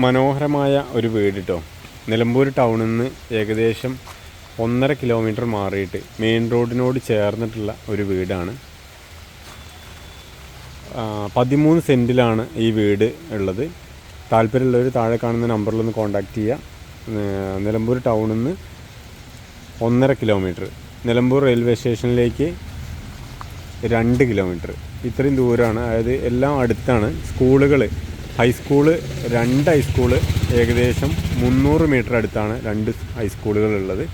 മനോഹരമായ ഒരു വീട് കേട്ടോ നിലമ്പൂർ ടൗണിൽ നിന്ന് ഏകദേശം ഒന്നര കിലോമീറ്റർ മാറിയിട്ട് മെയിൻ റോഡിനോട് ചേർന്നിട്ടുള്ള ഒരു വീടാണ്. പതിമൂന്ന് സെന്റിലാണ് ഈ വീട് ഉള്ളത്. താല്പര്യമുള്ളവർ താഴെ കാണുന്ന നമ്പറിലൊന്ന് കോൺടാക്റ്റ് ചെയ്യുക നിലമ്പൂർ ടൗണിൽ നിന്ന് ഒന്നര കിലോമീറ്റർ. നിലമ്പൂർ റെയിൽവേ സ്റ്റേഷനിലേക്ക് രണ്ട് കിലോമീറ്റർ. ഇത്രയും ദൂരമാണ് അതായത് എല്ലാം അടുത്താണ്. സ്കൂളുകൾ ഹൈസ്കൂൾ രണ്ട് ഹൈസ്കൂൾ ഏകദേശം മുന്നൂറ് മീറ്റർ അടുത്താണ് രണ്ട് ഹൈസ്കൂളുകൾ ഉള്ളത്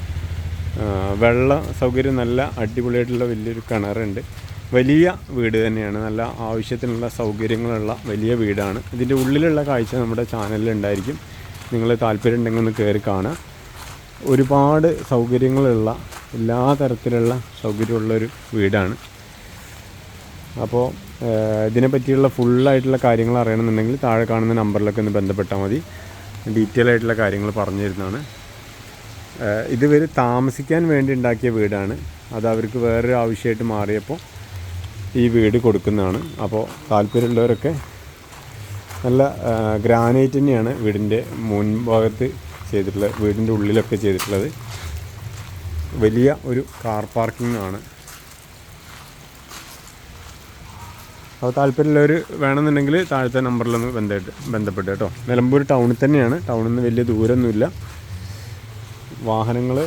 വെള്ള സൗകര്യം നല്ല അടിപൊളിയായിട്ടുള്ള വലിയൊരു കിണറുണ്ട്. വലിയ വീട് തന്നെയാണ്. നല്ല ആവശ്യത്തിനുള്ള സൗകര്യങ്ങളുള്ള വലിയ വീടാണ്. ഇതിന്റെ ഉള്ളിലുള്ള കാഴ്ച നമ്മുടെ ചാനലിലുണ്ടായിരിക്കും നിങ്ങൾ താല്പര്യം ഉണ്ടെങ്കിൽ ഒന്ന് കയറി കാണാം ഒരുപാട് സൗകര്യങ്ങളുള്ള എല്ലാ തരത്തിലുള്ള സൗകര്യമുള്ളൊരു വീടാണ്. അപ്പോൾ ഇതിനെ പറ്റിയുള്ള ഫുള്ളായിട്ടുള്ള കാര്യങ്ങൾ അറിയണമെന്നുണ്ടെങ്കിൽ താഴെ കാണുന്ന നമ്പറിലൊക്കെ ഒന്ന് ബന്ധപ്പെട്ടാൽ മതി. ഡീറ്റെയിൽ ആയിട്ടുള്ള കാര്യങ്ങൾ പറഞ്ഞു തരുന്നതാണ്. ഇതുവരെ താമസിക്കാൻ വേണ്ടി ഉണ്ടാക്കിയ വീടാണ്. അത് അവർക്ക് വേറൊരു ആവശ്യമായിട്ട് മാറിയപ്പോൾ ഈ വീട് കൊടുക്കുന്നതാണ്. അപ്പോൾ താല്പര്യമുള്ളവരൊക്കെ നല്ല ഗ്രാനൈറ്റ് തന്നെയാണ് വീടിന്റെ മുൻഭാഗത്ത് ചെയ്തിട്ടുള്ളത് വീടിന്റെ ഉള്ളിലൊക്കെ ചെയ്തിട്ടുള്ളത്. വലിയ ഒരു കാർ പാർക്കിംഗ് ആണ്. അപ്പോൾ താല്പര്യമുള്ളവർ വേണമെന്നുണ്ടെങ്കിൽ താഴത്തെ നമ്പറിലൊന്ന് ബന്ധപ്പെട്ട് ബന്ധപ്പെട്ട് കേട്ടോ. നിലമ്പൂർ ടൗണിൽ തന്നെയാണ്. ടൗണിൽ നിന്ന് വലിയ ദൂരമൊന്നുമില്ല. വാഹനങ്ങൾ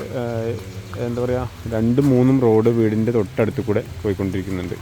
എന്താ പറയുക രണ്ടും മൂന്നും റോഡ് വീടിന്റെ തൊട്ടടുത്ത് കൂടെ പോയിക്കൊണ്ടിരിക്കുന്നുണ്ട്.